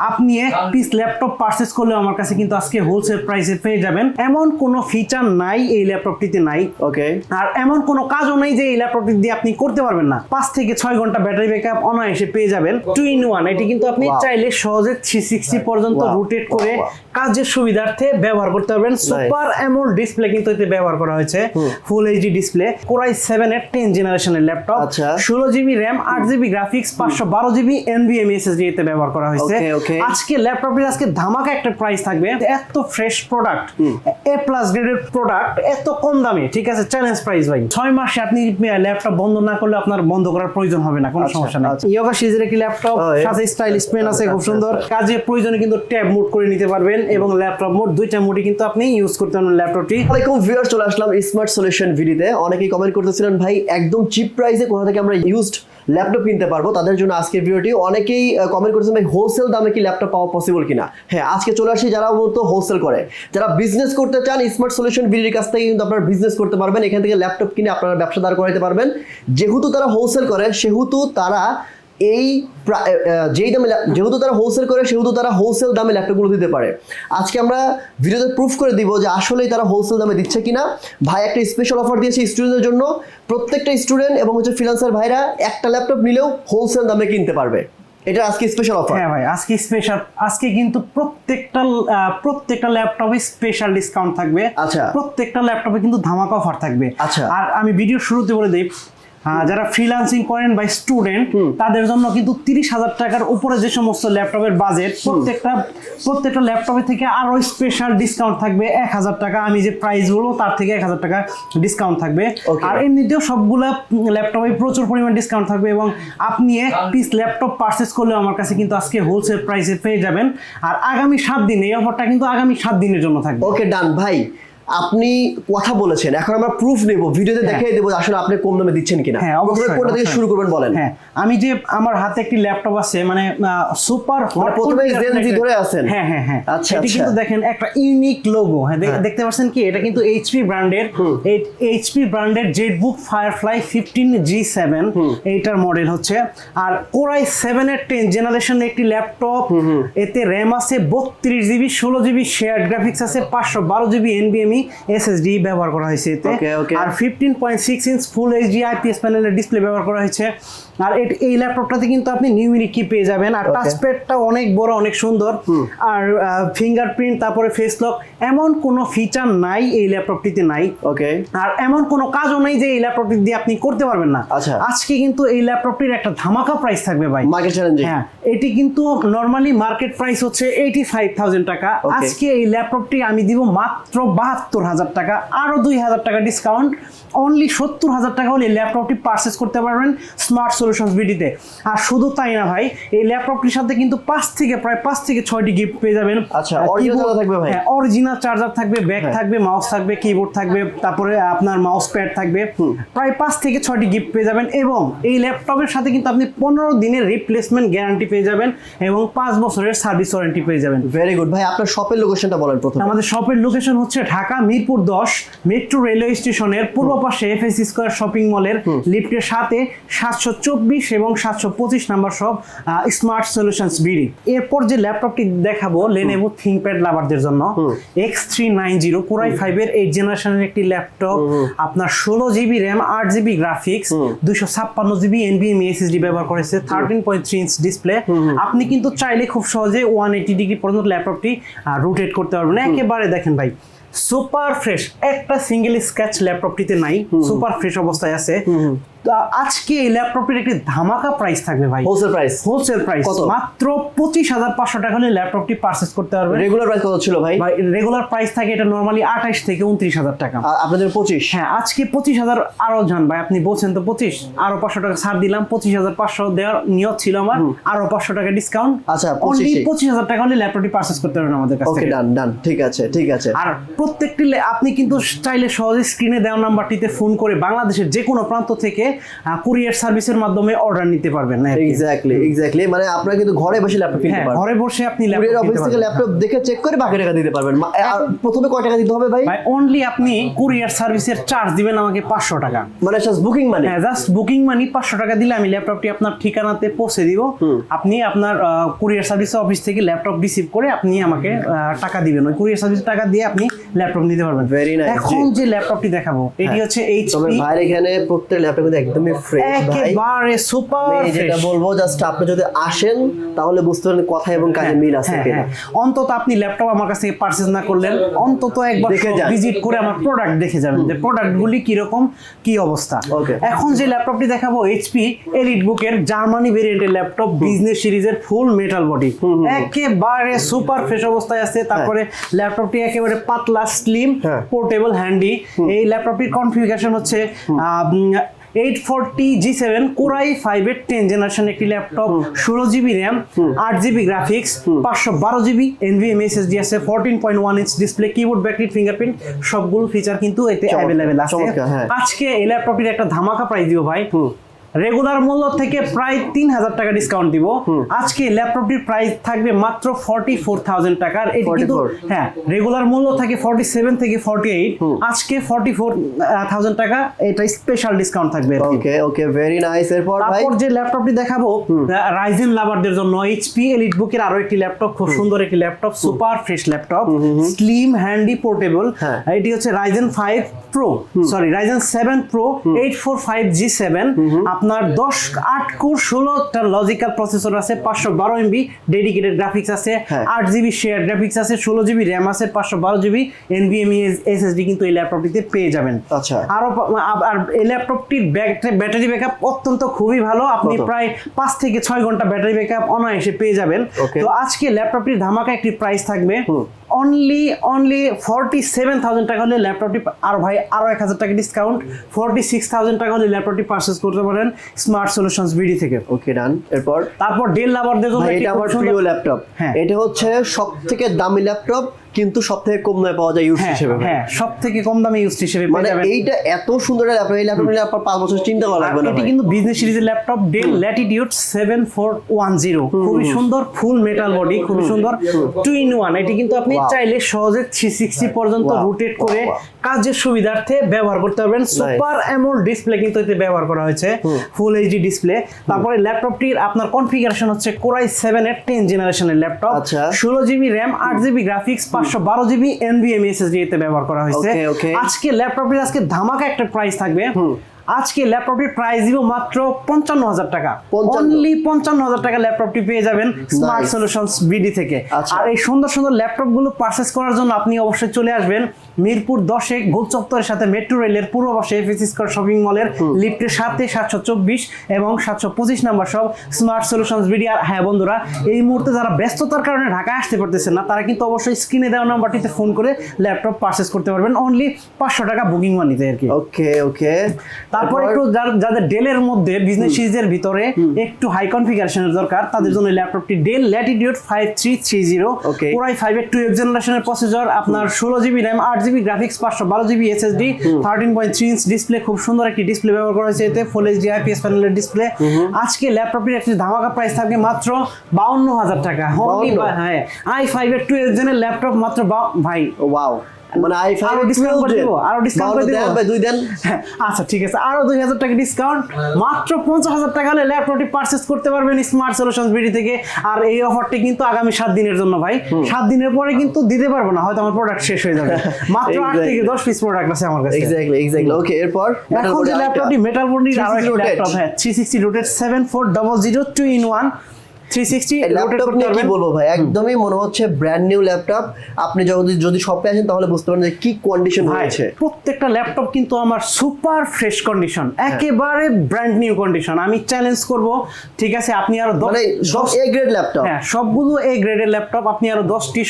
আপনি এক piece laptop purchase করলে আমার কাছে কিন্তু আজকে হোলসেল প্রাইসে পেয়ে যাবেন। এমন কোনো ফিচার নাই এই ল্যাপটপটিতে নাই। ওকে আর এমন কোনো কাজও নেই যে এই ল্যাপটপটি দিয়ে আপনি করতে পারবেন না। পাঁচ থেকে ছয় ঘণ্টা ব্যাটারি ব্যাকআপ অনায়াসে পেয়ে যাবেন। টু ইন ওয়ান এটি কিন্তু আপনি চাইলে সহজে থ্রি সিক্সটি পর্যন্ত. রোটেট করে. কাজের সুবিধার্থে ব্যবহার করতে পারবেন। সুপার অ্যামোল ডিসপ্লে কিন্তু এতে ব্যবহার করা হয়েছে। Full HD display core i seven এর টেন জেনারেশনের ল্যাপটপ। ষোলো জিবি র্যাম আট জিবি গ্রাফিক্স পাঁচশো বারো জিবি এনভিএম এসএসডি এতে ব্যবহার করা হয়েছে। Okay. আজকে ল্যাপটপটির আজকে ধামাকা একটা প্রাইস থাকবে। এত ফ্রেশ প্রোডাক্ট এ প্লাস গ্রেডের প্রোডাক্ট এত কম দামে ঠিক আছে? চ্যালেঞ্জ প্রাইস ভাই। ছয় মাসে আপনি ল্যাপটপ বন্ধ না করলে আপনার বন্ধ করার প্রয়োজন হবে না কোনো আচ্ছা, সমস্যা নেই। আচ্ছা। ইয়োগা সিরিজের একটি ল্যাপটপ সাথে স্টাইলিশ পেন আছে খুব আচ্ছা, সুন্দর। আচ্ছা। কাজে প্রয়োজনে কিন্তু ট্যাব মোড করে নিতে পারবেন এবং ল্যাপটপ মোড দুইটা মোডই কিন্তু আপনি ইউজ করতে পারবেন ল্যাপটপটি। ওয়ালাইকুম ভিউয়ার চলে আসলাম স্মার্ট সলিউশন ভিডিওতে অনেকেই কমেন্ট করতেছিলেন ভাই একদম চিপ প্রাইসে কোথা থেকে আমরা ইউজড ল্যাপটপ কিনতে পারব? তাদের জন্য আজকের ভিডিওটি অনেকেই কমেন্ট করেছেন ভাই হোলসেল দামে কি ল্যাপটপ পাওয়া পসিবল কিনা? হ্যাঁ আজকে চলে আসি যারা মূলত হোলসেল করে। যারা বিজনেস করতে চান স্মার্ট সলিউশন ভিডিওর কাছ থেকে কিন্তু আপনারা বিজনেস করতে পারবেন। এখান থেকে ল্যাপটপ কিনে আপনারা ব্যবসা দাঁড় করাতে পারবেন। যেহেতু তারা হোলসেল করে, সেহেতু তারা এই যেই দামে যেহেতু তারা হোলসেল করে, সেহেতু তারা হোলসেল দামে ল্যাপটপগুলো দিতে পারে। আজকে আমরা ভিডিওতে প্রুফ করে দিব যে আসলেই তারা হোলসেল দামে দিচ্ছে কিনা। ভাই, একটা স্পেশাল অফার দিয়েছে স্টুডেন্টদের জন্য। প্রত্যেকটা স্টুডেন্ট এবং হচ্ছে ফ্রিল্যান্সার ভাইরা একটা ল্যাপটপ নিলেও হোলসেল দামে কিনতে পারবে। এটা আজকে স্পেশাল অফার হ্যাঁ ভাই আজকে স্পেশাল আজকে কিন্তু প্রত্যেকটা প্রত্যেকটা ল্যাপটপে স্পেশাল ডিসকাউন্ট থাকবে আচ্ছা। প্রত্যেকটা ল্যাপটপে কিন্তু ধামাকা অফার থাকবে আচ্ছা। আর আমি ভিডিও শুরুতে বলে দিই যারা ফ্রিল্যান্সিং করেন বা স্টুডেন্ট তাদের জন্য কিন্তু তিরিশ হাজার টাকার উপরে যে সমস্ত ল্যাপটপের বাজেট প্রত্যেকটা প্রত্যেকটা ল্যাপটপের থেকে আরও স্পেশাল ডিসকাউন্ট থাকবে এক হাজার টাকা। আমি যে প্রাইস বলব তার থেকে এক হাজার টাকা ডিসকাউন্ট থাকবে। আর এমনিতেও সবগুলা ল্যাপটপে প্রচুর পরিমাণ ডিসকাউন্ট থাকবে এবং আপনি এক পিস ল্যাপটপ পারচেস করলে আমার কাছে কিন্তু আজকে হোলসেল প্রাইসে পেয়ে যাবেন। আর আগামী সাত দিন এই অফারটা কিন্তু আগামী সাত দিনের জন্য থাকবে। ওকে ডান ভাই। আপনি কথা বলেছেন এখন আমরা প্রুফ নেব ভিডিওতে দেখিয়ে দেবো আসলে আপনি কম দামে দিচ্ছেন কিনা। হ্যাঁ, অবশ্যই, কোনটা থেকে শুরু করবেন বলেন। হ্যাঁ আমি যে আমার হাতে একটি ল্যাপটপ আছে মানে সুপার মানে প্রথমে Z ধরে আছেন? হ্যাঁ হ্যাঁ হ্যাঁ। আচ্ছা, এটি আচ্ছা। কিন্তু দেখেন একটা ইউনিক লোগো হ্যাঁ হ্যাঁ। দেখতে পাচ্ছেন কি? এটা কিন্তু এইচপি ব্র্যান্ডের এইচপি ব্র্যান্ডের ZBook Firefly fifteen G seven এইটার মডেল হচ্ছে। আর কোরাই সেভেন এর টেন জেনারেশন একটি ল্যাপটপ এতে র্যাম আছে বত্রিশ জিবি ষোলো জিবি শেয়ার গ্রাফিক্স আছে পাঁচশো বারো জিবি এনবিএমই এসএসডি ব্যবহার করা হয়েছে এতে. আর fifteen point six inch full HD IPS প্যানেলের ডিসপ্লে ব্যবহার করা হয়েছে। আর এই ল্যাপটপটাতে কিন্তু আপনি নিউমেরিক কি পেয়ে যাবেন। আর. টাচপ্যাডটা অনেক বড় অনেক সুন্দর। আর ফিঙ্গারপ্রিন্ট তারপরে ফেস লক এমন কোনো ফিচার নাই এই ল্যাপটপটিতে নাই। ওকে আর এমন কোনো কাজও নেই যে এই ল্যাপটপটি দিয়ে আপনি করতে পারবেন না। আচ্ছা। আজকে কিন্তু এই ল্যাপটপটির একটা ধামাকা প্রাইস থাকবে ভাই। মার্কেট চ্যালেঞ্জিং হ্যাঁ এটি কিন্তু নর্মালি মার্কেট প্রাইস হচ্ছে এইটি ফাইভ থাউজেন্ড টাকা আজকে এই ল্যাপটপটি আমি দিব মাত্র বাহাত্তর হাজার টাকা আরও দুই হাজার টাকা ডিসকাউন্ট অনলি সত্তর হাজার টাকা হলে এই ল্যাপটপটি পারচেস করতে পারবেন স্মার্ট সলিউশনস বিডিতে আর শুধু তাই না ভাই এই ল্যাপটপটির সাথে কিন্তু পাঁচ থেকে প্রায় পাঁচ থেকে ছয়টি গিফট পেয়ে যাবেন। আচ্ছা, original থাকবে ভাই? অরিজিনাল চার্জার থাকবে ব্যাগ হ্যাঁ। থাকবে মাউস থাকবে কিবোর্ড থাকবে তারপরে আপনার মাউস প্যাড থাকবে। প্রায় পাঁচ থেকে ছয়টি গিফট পেয়ে যাবেন এবং এই ল্যাপটপের সাথে কিন্তু আপনি পনেরো দিনের রিপ্লেসমেন্ট গ্যারান্টি পেয়ে যাবেন এবং পাঁচ বছরের সার্ভিস ওয়ারেন্টি পেয়ে যাবেন। ভেরি গুড ভাই আপনার শপের লোকেশনটা বলেন প্রথমে। আমাদের শপের লোকেশন হচ্ছে ঢাকা মিরপুর দশ মেট্রো রেলওয়ে স্টেশনের পূর্ব পাশে এফএসি স্কোয়ার শপিং মলের লিফটের সাথে সাতশো চব্বিশ এবং সাতশো পঁচিশ number shop smart solutions BD. এরপর যে ল্যাপটপটি দেখাবো লেনেভো থিংপ্যাড লাভারদের জন্য X three nine zero core i ফাইভের এইট জেনারেশনের একটি ল্যাপটপ আপনার ষোলো জিবি র্যাম আট জিবি গ্রাফিক্স দুইশো ছাপ্পান্ন জিবি এনবিএম এসএসডি ব্যবহার করেছে thirteen point three inch display আপনি কিন্তু চাইলে খুব সহজে ওয়ান এইটি ডিগ্রি পর্যন্ত ল্যাপটপটি রোটেট করতে পারবেন। একেবারে দেখেন ভাই সুপার ফ্রেশ একটা সিঙ্গেল স্ক্যাচ ল্যাপটপটিতে নাই সুপার ফ্রেশ অবস্থায় আছে। আজকে এই ল্যাপটপটির একটি ধামাকা প্রাইস থাকবে ভাই। হোলসেল প্রাইস হোলসেল প্রাইস কত? মাত্র পঁচিশ হাজার পাঁচশো টাকা হলে ল্যাপটপটি পারচেস করতে পারবেন রেগুলার প্রাইস কত ছিল ভাই? রেগুলার প্রাইস থাকে এটা নর্মালি আঠাশ থেকে উনত্রিশ হাজার টাকা। আপনাদের পঁচিশ? হ্যাঁ আজকে পঁচিশ হাজার আরও যান ভাই আপনি বলছেন তো পঁচিশ আরও পাঁচশো টাকা ছাড় দিলাম পঁচিশ হাজার পাঁচশো দেওয়ার নিয়ত ছিল আমার আরও পাঁচশো টাকা ডিসকাউন্ট আচ্ছা, অনলি 25 পঁচিশ হাজার টাকা হলে ল্যাপটপটি পারচেস করতে পারবেন আমাদের কাছ ওকে ডান ডান ঠিক আছে ঠিক আছে। আর প্রত্যেকটি আপনি কিন্তু চাইলে সহজে স্ক্রিনে দেওয়া নাম্বারটিতে ফোন করে বাংলাদেশের যে কোনো প্রান্ত থেকে কুরিয়ার সার্ভিসের মাধ্যমে অর্ডার নিতে পারবেন এক্স্যাক্টলি এক্স্যাক্টলি মানে আপনারা কিন্তু ঘরে বসে ল্যাপটপ কিনতে হ্যাঁ পারবেন। ঘরে বসে আপনি ল্যাপটপ অফিস থেকে ল্যাপটপ দেখে চেক করে বাকি টাকা দিতে পারবেন। আর প্রথমে কয় টাকা দিতে হবে ভাই? ভাই অনলি আপনি কুরিয়ার সার্ভিসের চার্জ দিবেন আমাকে পাঁচশো টাকা। মানে জাস্ট বুকিং মানে হ্যাঁ জাস্ট বুকিং মানি পাঁচশো টাকা দিলে আমি ল্যাপটপটি আপনার ঠিকানাতে পৌঁছে দিব। আপনি আপনার কুরিয়ার সার্ভিস অফিস থেকে ল্যাপটপ রিসিভ করে আপনি আমাকে টাকা দিবেন। ওই কুরিয়ার সার্ভিস টাকা দিয়ে আপনি ল্যাপটপ নিতে পারবেন। Very nice, এখন যে ল্যাপটপটি দেখাবো এটি হচ্ছে তবে এইচপি ভাইয়ের এখানে প্রত্যেক ল্যাপটপ একদমই ফ্রেশ একেবারে সুপার যেটা বলব জাস্ট আপনি যদি আসেন তাহলে বুঝতে পারেন কথা এবং কাজে হ্যাঁ, মিল আছে কিনা। অন্তত আপনি ল্যাপটপ আমার কাছ পারচেজ না করলেন অন্তত একবার ভিজিট করে আমার প্রোডাক্ট দেখে যাবেন যে প্রোডাক্টগুলি কীরকম কি অবস্থা. এখন যে ল্যাপটপটি দেখাবো এইচপি এলিট বুকের জার্মানি ভেরিয়েন্টের ল্যাপটপ বিজনেস সিরিজের ফুল মেটাল বডি একেবারে সুপার ফ্রেশ অবস্থায় আছে। তারপরে ল্যাপটপটি একেবারে পাতলা স্লিম হ্যাঁ। পোর্টেবল হ্যান্ডি এই ল্যাপটপটির কনফিগারেশন হচ্ছে eight forty G seven core i five এর টেন জেনারেশন একটি ল্যাপটপ ষোলো জিবি র্যাম আট জিবি গ্রাফিক্স পাঁচশো বারো জিবি এনভিএম এসএসডি আছে fourteen point one inch display keyboard backlit fingerprint সবগুলো ফিচার কিন্তু এতে অ্যাভেলেবেল আছে। হ্যাঁ। আজকে এই ল্যাপটপটির একটা ধামাকা প্রাইস দিব ভাই। রেগুলার মূল্য থেকে প্রায় তিন হাজার টাকা ডিসকাউন্ট দিব। আজকে ল্যাপটপটির প্রাইস থাকবে মাত্র ফর্টি ফোর থাউজেন্ড টাকার এটি কিন্তু হ্যাঁ রেগুলার মূল্য থাকে ফর্টি সেভেন থেকে ফর্টি এইট আজকে ফর্টি ফোর থাউজেন্ড টাকা এটা স্পেশাল ডিসকাউন্ট থাকবে ওকে ওকে ভেরি নাইস এরপর তারপর যে ল্যাপটপটি দেখাবো রাইজেন লাভারদের জন্য এইচপি এলিট বুকের আরও একটি ল্যাপটপ খুব সুন্দর একটি laptop super fresh laptop. Slim handy portable. এটি হচ্ছে Ryzen five pro sorry Ryzen seven pro eight four five G seven আপনার দশ আট কোর ষোলোটা লজিক্যাল প্রসেসর আছে পাঁচশো বারো এমবি ডেডিকেটেড গ্রাফিক্স আছে হ্যাঁ। আট জিবি শেয়ার গ্রাফিক্স আছে ষোলো জিবি র্যাম আছে পাঁচশো বারো জিবি এনভিএমই এসএসডি কিন্তু এই ল্যাপটপটিতে পেয়ে যাবেন। আচ্ছা। আরও আর এই ল্যাপটপটির ব্যাটারি ব্যাকআপ অত্যন্ত খুবই ভালো। আপনি প্রায় পাঁচ থেকে ছয় ঘণ্টা ব্যাটারি ব্যাকআপ অনায়াসে পেয়ে যাবেন। তো আজকে ল্যাপটপটির ধামাকা একটি প্রাইস থাকবে। Only only forty seven thousand টাকা হলে ল্যাপটপটি আর ভাই আরও এক হাজার টাকা ডিসকাউন্ট ফর্টি সিক্স থাউজেন্ড টাকা হলে ল্যাপটপটি পারচেস করতে পারেন স্মার্ট সলিউশন বিডি থেকে। ওকে ডান এরপর? তারপর ডেল লাভারদের দেখুন এটা আমার প্রিয় ল্যাপটপ হ্যাঁ। এটা হচ্ছে সব থেকে দামি ল্যাপটপ কিন্তু সব থেকে কম দামে পাওয়া যায় ইউজ হ্যাঁ হিসেবে হ্যাঁ সব থেকে কম দামে ইউজ হিসেবে মানে এইটা এত সুন্দর ল্যাপটপ এই ল্যাপটপ নিলে আপনার পাঁচ বছর চিন্তা করা লাগবে না এটি কিন্তু বিজনেস সিরিজের laptop Dell Latitude seven four one zero খুবই সুন্দর ফুল মেটাল বডি খুবই সুন্দর। টু ইন ওয়ান এটি কিন্তু আপনি চাইলে সহজে থ্রি সিক্সটি পর্যন্ত রোটেট করে কাজের সুবিধার্থে ব্যবহার করতে পারবেন। সুপার অ্যামোল ডিসপ্লে কিন্তু এতে ব্যবহার করা হয়েছে। ফুল এইচডি ডিসপ্লে তারপরে ল্যাপটপটির আপনার কনফিগারেশন হচ্ছে কোরাই সেভেন এর টেন জেনারেশনের ল্যাপটপ। ষোলো জিবি র্যাম আট জিবি গ্রাফিক্স পাঁচশো বারো জিবি এনবিএম এসএসডি এতে ব্যবহার করা হয়েছে. আজকে ল্যাপটপের আজকে ধামাকা একটা প্রাইস থাকবে। আজকে ল্যাপটপটির প্রাইস দিব মাত্র পঞ্চান্ন হাজার টাকা। অনলি পঞ্চান্ন হাজার টাকা ল্যাপটপটি পেয়ে যাবেন স্মার্ট. সলিউশনস বিডি থেকে। আচ্ছা। আর এই সুন্দর সুন্দর ল্যাপটপগুলো পারচেস করার জন্য আপনি অবশ্যই চলে আসবেন মিরপুর দশে গোল চত্বরের সাথে মেট্রো রেলের পূর্ব পাশে এফএস স্কোয়ার শপিং মলের লিফটের সাথে সাতশো চব্বিশ এবং সাতশো পঁচিশ নাম্বার সব স্মার্ট সলিউশনস বিডি আর হ্যাঁ বন্ধুরা এই মুহূর্তে যারা ব্যস্ততার কারণে ঢাকায় আসতে পারতেছেন না তারা কিন্তু অবশ্যই স্ক্রিনে দেওয়া নাম্বারটিতে ফোন করে ল্যাপটপ পারচেস করতে পারবেন। অনলি পাঁচশো টাকা বুকিং মানিতে আর কি। ওকে ওকে তারপর একটু যাদের ডেলের মধ্যে বিজনেস সিরিজের ভিতরে একটু হাই কনফিগারেশনের দরকার তাদের জন্য ল্যাপটপটি Dell Latitude five three three zero Okay. পুরাই ফাইভ এর টুয়েলভ জেনারেশনের প্রসেসর আপনার ষোলো জিবি র্যাম আট জিবি গ্রাফিক্স পাঁচশো বারো GB SSD thirteen point three inch display খুব সুন্দর একটি ডিসপ্লে ব্যবহার করা হয়েছে এতে ফুল এইচডি আইপিএস প্যানেলের ডিসপ্লে আজকে ল্যাপটপটির একটি ধামাকা প্রাইস থাকবে মাত্র বাউন্ন হাজার টাকা। Only 52 বা- হ্যাঁ আই ফাইভ এর টুয়েলভ জেনের ল্যাপটপ মাত্র বা- ভাই ওয়াও মানে আই আরও discount করে দিব, আরও discount করে দিব। ভাই দুই দেন। হ্যাঁ, আচ্ছা ঠিক আছে। আরও দুই হাজার টাকা ডিসকাউন্ট মাত্র পঞ্চাশ হাজার টাকা হলে ল্যাপটপটি পারচেস করতে পারবেন স্মার্ট সলিউশন বিডি থেকে। আর এই অফারটি কিন্তু আগামী সাত দিনের জন্য ভাই। সাত দিনের পরে কিন্তু দিতে পারব না হয়তো আমার প্রোডাক্ট শেষ হয়ে যাবে। মাত্র আট থেকে দশ পিস প্রোডাক্ট আছে আমার কাছে। এক্স্যাক্টলি এক্স্যাক্টলি ওকে এরপর এখন যে ল্যাপটপটি মেটাল বন্ডির আরও একটা ল্যাপটপ হ্যাঁ three sixty rotated seven four double zero two in one laptop নিয়ে কি বলব ভাই? একদমই মনে হচ্ছে ব্র্যান্ড নিউ ল্যাপটপ আপনি যখন যদি শপে আসেন তাহলে বুঝতে যে কি কন্ডিশন হয়েছে প্রত্যেকটা ল্যাপটপ কিন্তু আমার সুপার ফ্রেশ কন্ডিশন। একেবারে ব্র্যান্ড নিউ কন্ডিশন আমি চ্যালেঞ্জ করব ঠিক আছে? আপনি আরও মানে সব এ গ্রেড ল্যাপটপ হ্যাঁ সবগুলো এই গ্রেডের ল্যাপটপ আপনি আরও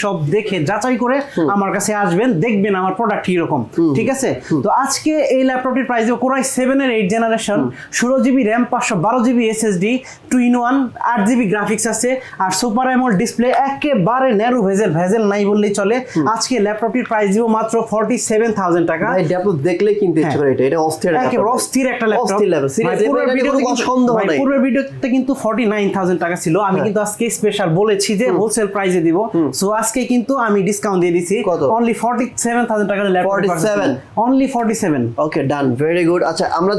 সব দেখে যাচাই করে আমার কাছে আসবেন দেখবেন আমার প্রোডাক্ট কীরকম ঠিক আছে? তো আজকে এই ল্যাপটপটির প্রাইস কোরাই সেভেন এর এইট জেনারেশন ষোলো জিবি র্যাম পাঁচশো বারো GB SSD two in one আট জিবি গ্রাফিক্স গ্রাফিক্স আছে আর সুপার এমোল ডিসপ্লে একেবারে ন্যারো ভেজেল ভেজেল নাই বললেই চলে। আজকে ল্যাপটপটির প্রাইস দিব মাত্র ফর্টি সেভেন থাউজেন্ড টাকা। ভাই ল্যাপটপ দেখলে কিনতে ইচ্ছে হ্যাঁ। করে এটা। এটা অস্থির একটা একেবারে অস্থির একটা ল্যাপটপ অস্থির ল্যাপটপ পূর্বের ভিডিওতে কোনো কিন্তু সন্দেহ নাই। পূর্বের ভিডিওতে কিন্তু 49000 টাকা ছিল। আমি কিন্তু আজকে স্পেশাল বলেছি যে হোলসেল প্রাইসে দিব। সো আজকে কিন্তু আমি ডিসকাউন্ট দিয়ে দিছি। অনলি 47000 টাকার laptop 47 only 47 okay done very good আচ্ছা আমরা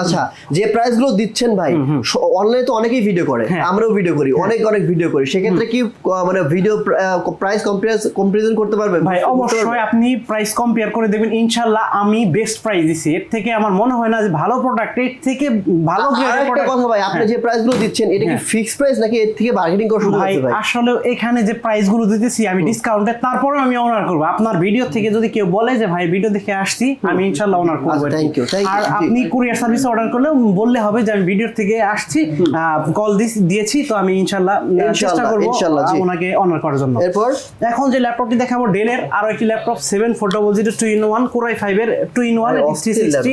আচ্ছা যে প্রাইসগুলো দিচ্ছেন ভাই অনলাইনে তো অনেকেই ভিডিও করে। হ্যাঁ। আমরাও ভিডিও করি অনেক অনেক ভিডিও করি। সেক্ষেত্রে কি মানে ভিডিও প্রাইস কম্পারিজন করতে পারবেন? ভাই অবশ্যই আপনি প্রাইস কম্পেয়ার করে দেখবেন ইনশাআল্লাহ আমি বেস্ট প্রাইস দিছি। এর থেকে আমার মনে হয় না যে ভালো প্রোডাক্টের থেকে ভালো একটা কথা ভাই আপনি যে প্রাইসগুলো দিচ্ছেন এটা কি হ্যাঁ। ফিক্সড প্রাইস নাকি এর থেকে বার্গেনিং করার সুযোগ ভাই আসলে এখানে যে প্রাইসগুলো দিতেছি আমি ডিসকাউন্টে তারপরে আমি অনার করব। আপনার ভিডিও থেকে যদি কেউ বলে যে ভাই ভিডিও দেখে আসছি আমি ইনশাল্লাহ অনার করব আচ্ছা, ইউ আর আপনি কুরিয়ার সার্ভিসে অর্ডার করলে বললে হবে যে আমি ভিডিও থেকে আসছি কল দিয়েছি তো আমি ইনশাল্লাহ আহ, চেষ্টা করব ওনাকে অনার করার জন্য। এরপর? এখন যে ল্যাপটপটি দেখাবো ডেলের আরও একটি laptop two in one core i ফাইভের টু ইন ওয়ান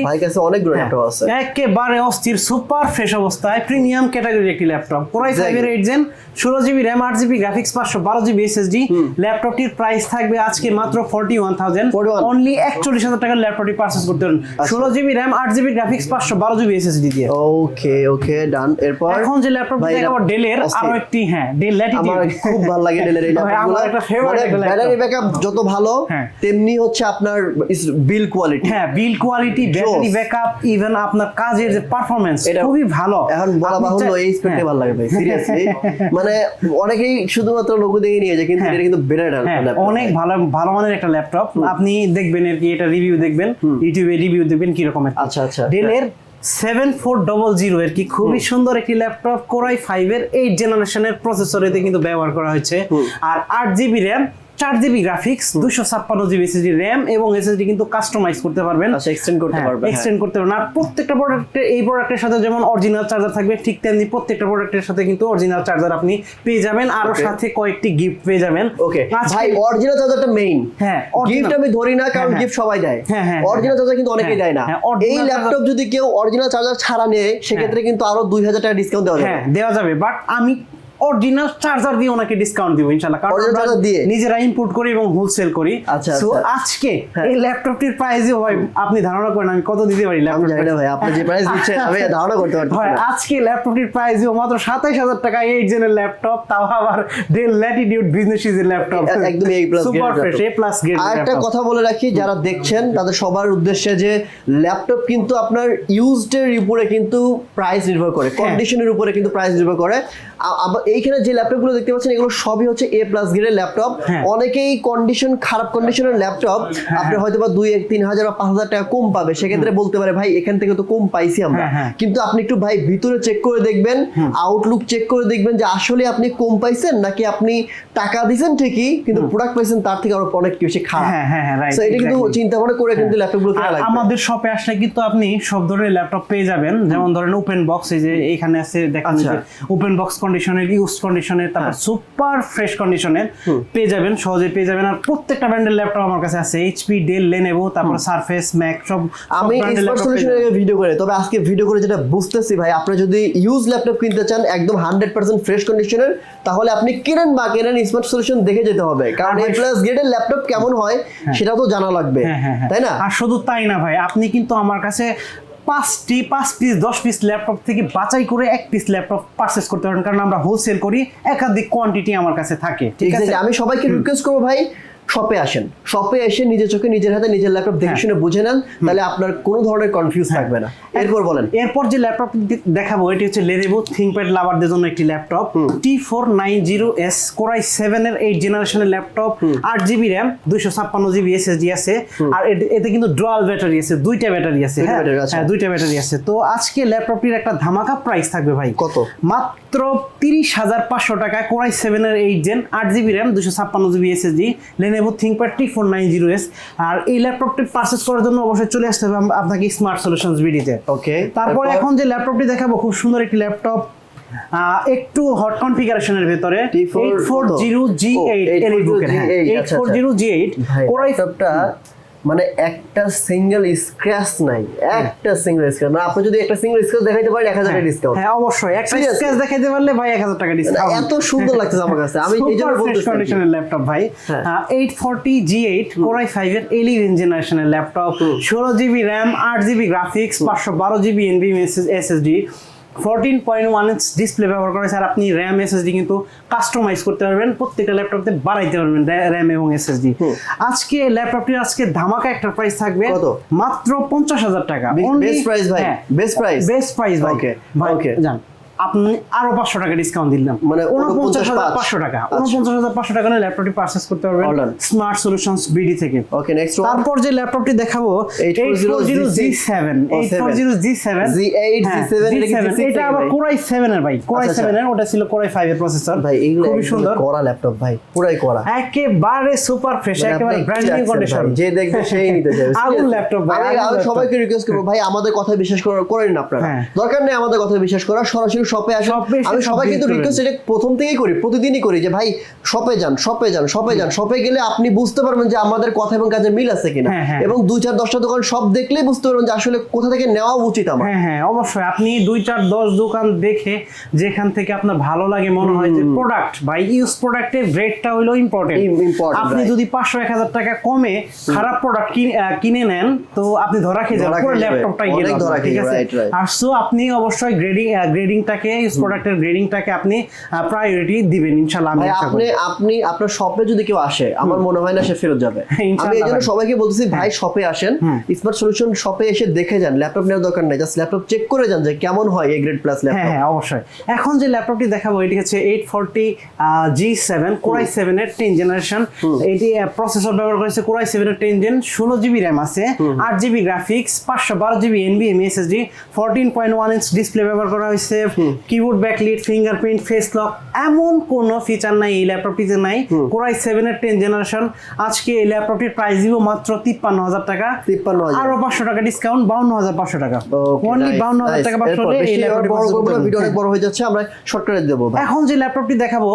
ভাই, কাছে হ্যাঁ। ল্যাপটপ আছে। একেবারে অস্থির সুপার ফ্রেশ অবস্থায় প্রিমিয়াম ক্যাটাগরির একটি ল্যাপটপ কোরাই Exactly. ফাইভের এইট জেন ষোলো জিবি র্যাম আট জিবি গ্রাফিক্স পাঁচশো বারো জিবি এসএসডি ল্যাপটপটির প্রাইস থাকবে আজকে মাত্র ফর্টি ওয়ান থাউজেন্ড অনলি একচল্লিশ হাজার টাকার ল্যাপটপটি পারচেস করতে পারেন। আচ্ছা। ষোলো জিবি র্যাম আট জিবি গ্রাফিক্স পাঁচশো বারো জিবি এসএসডি দিয়ে। ওকে ওকে ডান এরপর? এখন যে ল্যাপটপ দেখাবো ডেলের। আরও একটি হ্যাঁ ডেল ল্যাটিটিউড আমার খুব ভালো লাগে ডেলের এই আমার একটা laptop। ব্যাটারি ব্যাকআপ যত ভালো হ্যাঁ। তেমনি হচ্ছে আপনার বিল কোয়ালিটি হ্যাঁ build quality battery backup even আপনার কাজের যে পারফরমেন্স এটা- খুবই ভালো। এখন বলা বাহুল্য এই স্পেকটাই হ্যাঁ। ভালো লাগে ভাই সিরিয়াসলি মানে অনেকেই শুধুমাত্র লোগো দিয়ে নিয়ে যায় কিন্তু হ্যাঁ। এটা কিন্তু বেটার অনেক ভালো ভালো মানের একটা ল্যাপটপ আপনি দেখবেন আর কি এটা রিভিউ দেখবেন ইউটিউবে রিভিউ দেখবেন কি রকম আচ্ছা, আচ্ছা। ডেলের সেভেন ফোর ডবল জিরো এর কি খুবই সুন্দর একটি ল্যাপটপ কোরাই ফাইভ এর এইট জেনারেশনের প্রসেসর এতে কিন্তু ব্যবহার করা হয়েছে। আর আট জিবি র্যাম চার জিবি গ্রাফিক্স দুশো ছাপ্পান্ন জিবি এসএসডি র্যাম এবং এসএসডি কিন্তু কাস্টমাইজ করতে পারবেন। আচ্ছা এক্সটেন্ড করতে পারবে হ্যাঁ। এক্সটেন্ড করতে পারবেন। আর প্রত্যেকটা প্রোডাক্টের এই প্রোডাক্টের সাথে যেমন অরিজিনাল চার্জার থাকবে ঠিক তেমনি প্রত্যেকটা প্রোডাক্টের সাথে কিন্তু অরিজিনাল চার্জার আপনি পেয়ে যাবেন। আরও সাথে কয়েকটি গিফট পেয়ে যাবেন। ওকে ভাই অরিজিনাল চার্জারটা মেইন হ্যাঁ। গিফট আমি ধরি না কারণ হ্যাঁ, গিফট সবাই দেয়। হ্যাঁ, হ্যাঁ, অরিজিনাল হ্যাঁ। চার্জার কিন্তু অনেকেই হ্যাঁ, দেয় না। হ্যাঁ, এই ল্যাপটপ যদি কেউ অরিজিনাল চার্জার ছাড়া নেয় সেক্ষেত্রে কিন্তু আরও দুই হাজার টাকা ডিসকাউন্ট দেওয়া যাবে। হ্যাঁ দেওয়া যাবে। বাট আমি অরিজিনাল চার্জার দিয়ে ওনাকে ডিসকাউন্ট দিব ইনশাআল্লাহ। কারণ আমরা দিয়ে? নিজেরা ইম্পোর্ট করি এবং হোলসেল করি। আচ্ছা, সো আচ্ছা। আজকে হ্যাঁ। এই ল্যাপটপটির প্রাইসে ভাই আপনি ধারণা করেন আমি কত দিতে পারি ল্যাপটপ জানি ভাই আপনি যে প্রাইস দিচ্ছেন আমি ধারণা করতে পারছি ভাই আজকে ল্যাপটপটির প্রাইস দিব মাত্র সাতাইশ হাজার টাকা এইট জেনের ল্যাপটপ তাও আবার ডেল ল্যাটিটিউড বিজনেস ইজের ল্যাপটপ এ- একদম A plus super fresh A plus grade আর একটা কথা বলে রাখি যারা দেখছেন তাদের সবার উদ্দেশ্যে যে ল্যাপটপ কিন্তু আপনার ইউজড এর উপরে কিন্তু প্রাইস নির্ভর করে হ্যাঁ। কন্ডিশনের উপরে কিন্তু প্রাইস নির্ভর করে। এইখানে যে ল্যাপটপগুলো দেখতে পাচ্ছেন এগুলো সবই হচ্ছে এ প্লাস গ্রেডের ল্যাপটপ হ্যাঁ। অনেকেই কন্ডিশন খারাপ কন্ডিশনের ল্যাপটপ আপনি হয়তো বা দুই এক তিন হাজার বা পাঁচ হাজার টাকা কম পাবে। সেক্ষেত্রে বলতে পারে ভাই এখান থেকে তো কম পাইছি আমরা। হ্যাঁ, হ্যাঁ। কিন্তু আপনি একটু ভাই ভিতরে চেক করে দেখবেন আউটলুক চেক করে দেখবেন যে আসলে আপনি কম পাইছেন নাকি আপনি টাকা দিছেন ঠিকই কিন্তু প্রোডাক্ট পাইছেন তার থেকে আরও অনেক বেশি খারাপ। হ্যাঁ, হ্যাঁ, হ্যাঁ, right, এটা কিন্তু চিন্তা ভাবনা করে কিন্তু ল্যাপটপগুলো কেনা লাগবে। আমাদের শপে আসলে কিন্তু আপনি সব ধরনের ল্যাপটপ পেয়ে যাবেন। যেমন ধরেন ওপেন বক্স এই যে এখানে আছে দেখেন। ওপেন বক্স কন্ডিশনের ইউজ কন্ডিশনের তারপর হ্যাঁ। সুপার ফ্রেশ কন্ডিশনের পেয়ে যাবেন সহজে পেয়ে যাবেন। আর প্রত্যেকটা ব্র্যান্ডের ল্যাপটপ আমার কাছে আছে এইচপি ডেল লেনেভো তারপর সারফেস ম্যাক সব আমি স্মার্ট সলিউশনের ভিডিও করে তবে আজকে ভিডিও করে যেটা বুঝতেছি ভাই আপনি যদি ইউজ ল্যাপটপ কিনতে চান একদম হান্ড্রেড পার্সেন্ট ফ্রেশ কন্ডিশনের তাহলে আপনি কিনেন বা কেনেন স্মার্ট সলিউশন দেখে যেতে হবে। কারণ এ প্লাস গ্রেডের ল্যাপটপ কেমন হয় সেটা তো জানা লাগবে হ্যাঁ হ্যাঁ হ্যাঁ। তাই না? আর শুধু তাই না ভাই আপনি কিন্তু আমার কাছে পাঁচটি পাঁচ পিস দশ পিস ল্যাপটপ থেকে বাছাই করে এক পিস ল্যাপটপ পারচেস করতে পারেন। কারণ আমরা হোলসেল করি একাধিক কোয়ান্টিটি আমার কাছে থাকে। ঠিক আছে? আমি সবাইকে রিকোয়েস্ট করব ভাই শপে আসেন। শপে এসে নিজের চোখে নিজের হাতে নিজের ল্যাপটপ দেখে হ্যাঁ। শুনে বুঝে নেন তাহলে আপনার কোনো ধরনের কনফিউজ থাকবে না। এরপর বলেন। এরপর যে ল্যাপটপ দেখাবো এটি হচ্ছে লেনেভো থিংকপ্যাড লাভারদের জন্য একটি laptop T four nine zero S core i seven এর এইট জেনারেশনের ল্যাপটপ আট জিবি র্যাম দুইশো ছাপ্পান্ন জিবি এসএসডি আছে। আর এতে- কিন্তু ডুয়াল ব্যাটারি আছে দুইটা ব্যাটারি আছে হ্যাঁ। হ্যাঁ, দুইটা ব্যাটারি আছে। তো আজকে ল্যাপটপটির একটা ধামাকা প্রাইস থাকবে ভাই। কত? মাত্র তিরিশ হাজার পাঁচশো টাকা কোরাই সেভেন এর এইট জেন আট জিবি র্যাম দুশো ছাপ্পান্ন GB SSD Lenovo ThinkPad T four nine zero S আর এই ল্যাপটপটি পারচেস করার জন্য অবশ্যই চলে আসতে হবে আপনাকে স্মার্ট সলিউশনস বিডিতে। ওকে তারপর এখন যে ল্যাপটপটি দেখাবো খুব সুন্দর একটি ল্যাপটপ একটু হট কনফিগারেশনের ভেতরে। T4 eight four zero G eight 840G8 eight four zero G eight ভাই কোরাই ল্যাপটপটা মানে একটা সিঙ্গেল স্ক্র্যাচ নাই একটা সিঙ্গেল স্ক্র্যাচ মানে আপনি যদি একটা সিঙ্গেল স্ক্র্যাচ দেখাইতে পারেন এক হাজার টাকা ডিসকাউন্ট হ্যাঁ অবশ্যই। একটা? স্কেচ দেখাইতে পারলে ভাই এক হাজার টাকা ডিসকাউন্ট এত সুন্দর লাগতেছে আমার কাছে। আমি এই জন্য বলতেছি কন্ডিশনের ল্যাপটপ ভাই। হ্যাঁ। Eight forty G eight core i five এর ইলেভেন জেনারেশনের ল্যাপটপ ষোলো জিবি র্যাম আট জিবি গ্রাফিক্স পাঁচশো বারো GB NVMe SSD fourteen point one inch display ব্যবহার করেছে আর আপনি র্যাম এসএসডি কিন্তু কাস্টমাইজ করতে পারবেন প্রত্যেকটা ল্যাপটপতে বাড়াইতে পারবেন র্যাম এবং এসএসডি আজকে ল্যাপটপটির আজকে ধামাকা একটা প্রাইস থাকবে কত? মাত্র পঞ্চাশ হাজার টাকা। বেস্ট প্রাইস ভাই, বেস্ট প্রাইস বেস্ট প্রাইস ভাই। Okay okay. জান আপনি আরও পাঁচশো টাকা ডিসকাউন্ট দিলাম মানে উনপঞ্চাশ হাজার পাঁচশো টাকা। আচ্ছা। উনপঞ্চাশ হাজার পাঁচশো টাকা নিয়ে ল্যাপটপটি পারচেস করতে পারবেন স্মার্ট সলিউশনস বিডি থেকে। ওকে নেক্সট তারপর যে ল্যাপটপটি দেখাবো 840 G seven eight four zero G seven Z8, Z7 এটা কি Z6 এটা আবার কোরাই সেভেন এর ভাই। কোরাই আচ্ছা, আচ্ছা। সেভেন এর ওটা ছিল কোরাই ফাইভ এর প্রসেসর ভাই এগুলো খুবই সুন্দর। করা ল্যাপটপ ভাই পুরাই করা একেবারে সুপার ফ্রেশ মানে একেবারে ব্র্যান্ড নিউ কন্ডিশন? যে দেখবে সেই নিতে চাইবে আগুন ল্যাপটপ ভাই আমি। সবাইকে রিকোয়েস্ট করব ভাই আমাদের কথা বিশ্বাস করা- করেন না আপনারা। হ্যাঁ। দরকার নেই আমাদের কথা বিশ্বাস করা সরাসরি শপে আসেন। এসে আমি সব সবাই কিন্তু রিকোয়েস্ট এটা প্রথম থেকেই করি প্রতিদিনই করি যে ভাই শপে যান শপে যান শপে যান। শপে গেলে আপনি বুঝতে পারবেন যে আমাদের কথা এবং কাজে মিল আছে কিনা। হ্যাঁ, হ্যাঁ। এবং দুই চার দশটা দোকান সব দেখলেই বুঝতে পারবেন যে আসলে কোথা থেকে নেওয়া উচিত আমার। হ্যাঁ হ্যাঁ অবশ্যই। আপনি দুই চার দশ দোকান দেখে যেখান থেকে আপনার ভালো লাগে মনে হয় যে প্রোডাক্ট বা ইউজ প্রোডাক্টের রেটটা হলো ইম্পর্টেন্ট আপনি যদি পাঁচশো এক হাজার টাকা কমে খারাপ প্রোডাক্ট কিনে নেন তো আপনি ধরা খেয়ে যাবেন। পুরো ল্যাপটপটাই গেল অনেক ধরা আপনার, ঠিক আছে. আর সো আপনি অবশ্যই গ্রেডিং গ্রেডিংটাকে প্রোডাক্টের গ্রেডিংটাকে আপনি প্রায়োরিটি দিবেন ইনশাল্লাহ আমি আপনি করি। আপনি আপনার শপে যদি কেউ আসে আমার মনে হয় না সে ফেরত যাবে। আমি এই জন্য সবাইকে বলতেছি ভাই শপে আসেন স্মার্ট সলিউশন শপে এসে দেখে যান ল্যাপটপ নেওয়ার দরকার নাই জাস্ট ল্যাপটপ চেক করে যান যে কেমন হয় এই গ্রেড প্লাস হ্যাঁ ল্যাপটপ হ্যাঁ অবশ্যই। এখন যে ল্যাপটপটি দেখাবো এটি হচ্ছে eight forty G seven core i seven এর টেন জেনারেশন এটি প্রসেসর ব্যবহার করেছে কোরাই সেভেন এর টেন জেন ষোলো জিবি র্যাম আছে আট জিবি গ্রাফিক্স পাঁচশো বারো GB এনবিএম SSD fourteen point one inch display ব্যবহার করা হয়েছে keyboard backlit fingerprint face lock এমন কোনো ফিচার নাই এই ল্যাপটপটিতে নাই। কোরাই সেভেন এর টেন জেনারেশন আজকে এই ল্যাপটপটির প্রাইস দিব মাত্র তিপ্পান্ন হাজার টাকা। 53,000 আরও পাঁচশো টাকা ডিসকাউন্ট বাউন্ন হাজার পাঁচশো টাকা। অনলি বাউন্ন হাজার টাকা পাঁচশো এই ল্যাপটপটি। ভিডিও অনেক বড় হয়ে যাচ্ছে আমরা শর্টকাটে দেবো এখন যে ল্যাপটপটি দেখাবো।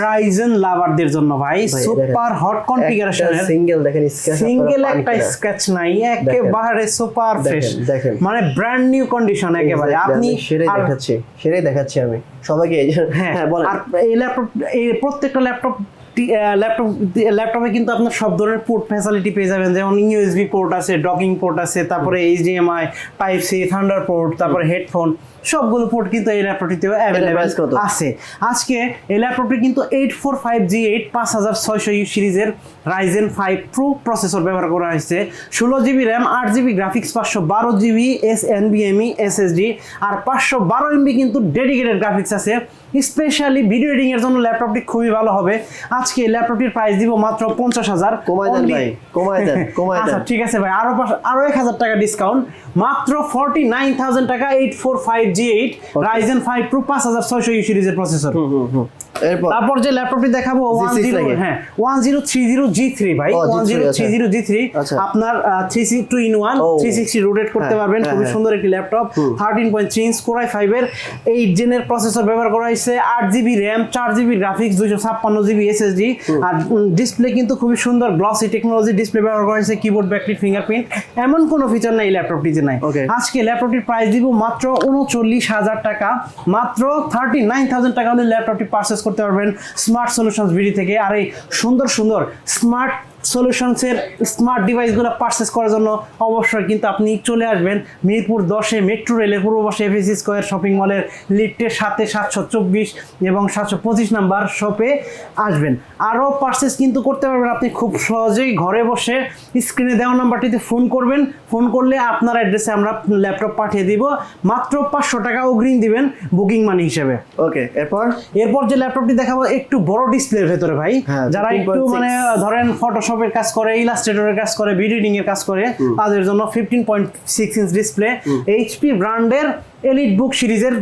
রাইজেন লাভারদের জন্য ভাই। সুপার হট কনফিগারেশনের সিঙ্গেল দেখেন সিঙ্গেল একটা স্ক্র্যাচ নাই একেবারে সুপার ফ্রেশ দেখেন, দেখেন। মানে ব্র্যান্ড নিউ কন্ডিশন একেবারে। আপনি আর- দেখাচ্ছি সেটাই দেখাচ্ছি আমি। সবাইকে হ্যাঁ হ্যাঁ বলেন। আর এই ল্যাপটপ এই প্রত্যেকটা ল্যাপটপ ল্যাপটপ ল্যাপটপে কিন্তু আপনার সব ধরনের পোর্ট ফ্যাসিলিটি পেয়ে যাবেন। যেমন ইউএসবি পোর্ট আছে ডকিং পোর্ট আছে তারপরে HDMI type C thunder port তারপরে হেডফোন সবগুলো পোর্ট কিন্তু এই ল্যাপটপটিতে অ্যাভেলেবেল আছে। আজকে এই ল্যাপটপটি কিন্তু eight four five G eight পাঁচ হাজার ছয়শো ইউ সিরিজের রাইজেন ফাইভ প্রো প্রসেসর ব্যবহার করা হয়েছে। ষোলো জিবি র্যাম আট জিবি গ্রাফিক্স পাঁচশো বারো জিবি এস এনবিএমই এসএসডি আর পাঁচশো বারো এমবি কিন্তু ডেডিকেটেড গ্রাফিক্স আছে। স্পেশালি ভিডিও এডিং এর জন্য ল্যাপটপটি খুবই ভালো হবে। আজকে এই ল্যাপটপটির প্রাইস দিব মাত্র পঞ্চাশ হাজার কমায় দেন ভাই, কমায় দেন, কমায় আচ্ছা দেন। ঠিক আছে ভাই আরও আরও এক হাজার টাকা ডিসকাউন্ট মাত্র ফর্টি নাইন থাউজেন্ড টাকা eight four five G eight Ryzen five pro পাঁচ হাজার ছয়শো ইউ সিরিজের প্রসেসর তারপর যে ল্যাপটপটি দেখাবো ওয়ান জিরো হ্যাঁ one zero three zero G three ভাই one zero three. Zero G three. আপনার three C two in one three sixty rotate করতে হ্যাঁ, পারবেন হ্যাঁ, খুবই হ্যাঁ। সুন্দর একটি laptop thirteen point three inch core i ফাইভের এইট জেনের প্রসেসর ব্যবহার করা হয়েছে আট জিবি র্যাম চার জিবি গ্রাফিক্স দুইশো ছাপ্পান্ন জিবি এসএসডি আর ডিসপ্লে কিন্তু খুবই সুন্দর গ্লসি টেকনোলজি ডিসপ্লে ব্যবহার করা হয়েছে কিবোর্ড ব্যাকলিট ফিঙ্গারপ্রিন্ট এমন কোনো ফিচার নাই ল্যাপটপটিতে নাই আজকে ল্যাপটপটির প্রাইস দিব মাত্র উনচল্লিশ হাজার টাকা মাত্র থার্টি নাইন থাউজেন্ড টাকা হলে ল্যাপটপটি পারচেস করতে পারবেন স্মার্ট সলিউশন বিডি থেকে। আর এই সুন্দর সুন্দর স্মার্ট সলিউশনসের স্মার্ট ডিভাইসগুলো পারচেস করার জন্য অবশ্যই কিন্তু আপনি চলে আসবেন মিরপুর দশে মেট্রো রেলের পূর্ব পাশে এফএসি স্কোয়ার শপিং মলের লিফটের সাথে সাতশো চব্বিশ এবং সাতশো পঁচিশ নাম্বার শপে আসবেন। আরও পারচেস কিন্তু করতে পারবেন আপনি খুব সহজেই ঘরে বসে স্ক্রিনে দেওয়া নাম্বারটিতে ফোন করবেন। ফোন করলে আপনার অ্যাড্রেসে আমরা ল্যাপটপ পাঠিয়ে দিব। মাত্র পাঁচশো টাকা অগ্রিম দিবেন বুকিং মানি হিসেবে। ওকে এরপর? এরপর যে ল্যাপটপটি দেখাবো একটু বড় ডিসপ্লের ভেতরে ভাই। হ্যাঁ, যারা একটু 15.6 মানে ধরেন ফটোশপের কাজ করে ইলাস্ট্রেটরের কাজ করে ভিডিও এর কাজ করে তাদের জন্য fifteen point six inch display HP ব্র্যান্ডের এলিট বুক সিরিজের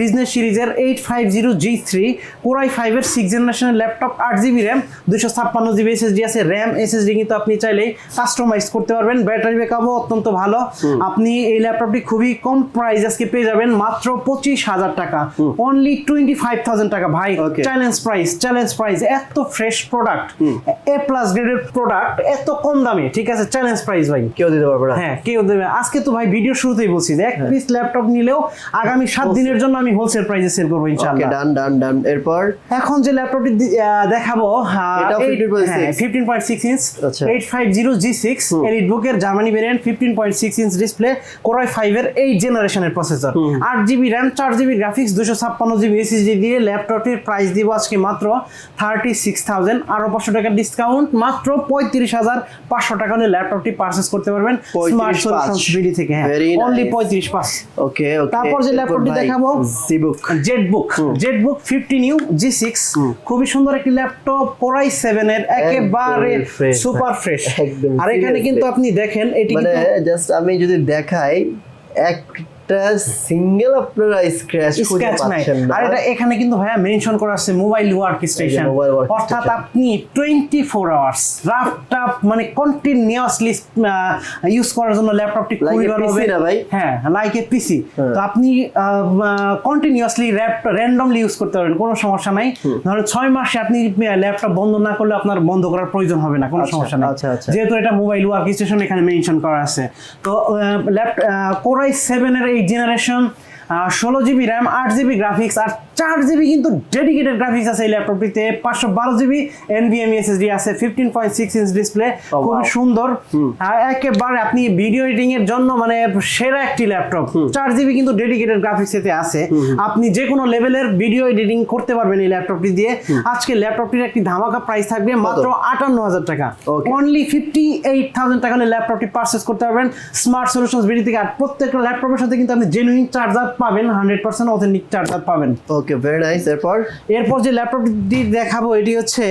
বিজনেস সিরিজের eight five zero G three core i ফাইভের সিক্স জেনারেশনের ল্যাপটপ আট জিবি র্যাম দুশো ছাপ্পান্ন জিবি এসএসডি আছে। র্যাম এসএসডি কিন্তু আপনি চাইলেই কাস্টমাইজ করতে পারবেন। ব্যাটারি ব্যাকআপও অত্যন্ত ভালো। আপনি এই ল্যাপটপটি খুবই কম প্রাইস আজকে পেয়ে যাবেন মাত্র পঁচিশ হাজার টাকা। অনলি টোয়েন্টি ফাইভ থাউজেন্ড টাকা। ভাই চ্যালেঞ্জ প্রাইস চ্যালেঞ্জ প্রাইস এত ফ্রেশ প্রোডাক্ট এ প্লাস গ্রেডের প্রোডাক্ট এত কম দামে। ঠিক আছে চ্যালেঞ্জ প্রাইস ভাই। কেউ দিতে পারবে না। হ্যাঁ কেউ দেবে আজকে তো ভাই ভিডিও শুরুতেই বলছি যে এক। পিস ল্যাপটপ নিলেও আগামী সাত দিনের জন্য আমি হোলসেল প্রাইসে সেল করব ইনশাআল্লাহ। ডান ডান ডান এরপর? এখন যে ল্যাপটপটি দেখাবো এটাও 15.6 fifteen point six inch. Eight five zero G six elite বুকের Germany variant fifteen point six inch display এর এইট জেনারেশনের প্রসেসর আট জিবি র্যাম চার জিবি গ্রাফিক্স দুশো ছাপ্পান্ন জিবি এসএসডি দিয়ে ল্যাপটপটির প্রাইস দিব আজকে মাত্র থার্টি সিক্স থাউজেন্ড আরও পাঁচশো টাকার ডিসকাউন্ট মাত্র পঁয়ত্রিশ হাজার পাঁচশো টাকা হলে ল্যাপটপটি পারচেস করতে পারবেন। 35 স্মার্ট সলিউশনস বিডি থেকে হ্যাঁ। অনলি পঁয়ত্রিশ পাঁচ। ওকে তারপর যে ল্যাপটপটি দেখাবো ZBook ZBook ZBook fifteen U G six খুবই সুন্দর একটি ল্যাপটপ কোরাই সেভেন এর একেবারে সুপার ফ্রেশ আর এখানে কিন্তু আপনি দেখেন এটি মানে জাস্ট আমি যদি দেখাই একটা সিঙ্গেল আপনারা স্ক্র্যাচ স্ক্র্যাচ নাই। আর এটা এখানে কিন্তু ভাইয়া মেনশন করা আছে মোবাইল ওয়ার্ক স্টেশন অর্থাৎ আপনি টোয়েন্টি ফোর আওয়ার্স রাফটাপ মানে কন্টিনিউয়াসলি ইউজ করার জন্য ল্যাপটপটি খুবই ভালো হবে। না ভাই? হ্যাঁ লাইক এ পিসি। তো আপনি কন্টিনিউয়াসলি র্যান্ডমলি ইউজ করতে পারবেন কোনো সমস্যা নাই। ধরেন ছয় মাসে আপনি ল্যাপটপ বন্ধ না করলে আপনার বন্ধ করার প্রয়োজন হবে না কোনো আচ্ছা, সমস্যা নেই। আচ্ছা, আচ্ছা। যেহেতু এটা মোবাইল ওয়ার্ক স্টেশন এখানে মেনশন করা আছে। তো ল্যাপটপ কোরাই সেভেনের এই জেনারেশন ষোলো জিবি র্যাম আট জিবি গ্রাফিক্স আর চার জিবি কিন্তু ডেডিকেটেড গ্রাফিক্স আছে এই ল্যাপটপটিতে পাঁচশো বারো জিবি এনভিএমই এসএসডি আছে fifteen point six inch display খুবই wow. সুন্দর। একেবারে আপনি ভিডিও এডিটিং এর জন্য মানে সেরা একটি ল্যাপটপ চার জিবি কিন্তু ডেডিকেটেড গ্রাফিক্স এতে আছে। আপনি যে কোনো লেভেলের ভিডিও এডিটিং করতে পারবেন এই ল্যাপটপটি দিয়ে। আজকে ল্যাপটপটির একটি ধামাকা প্রাইস থাকবে মাত্র আটান্ন হাজার টাকা। অনলি ফিফটি এইট থাউজেন্ড টাকা হলে ল্যাপটপটি পারচেস করতে পারবেন। স্মার্ট সলিউশনস বিডি থেকে আর প্রত্যেকটা ল্যাপটপের সাথে কিন্তু আপনি জেনুইন চার্জার পাবেন হান্ড্রেড পার্সেন্ট অথেন্টিক চার্জার পাবেন। ওকে ভেরি নাইস এরপর? এরপর যে ল্যাপটপটি দেখাবো এটি হচ্ছে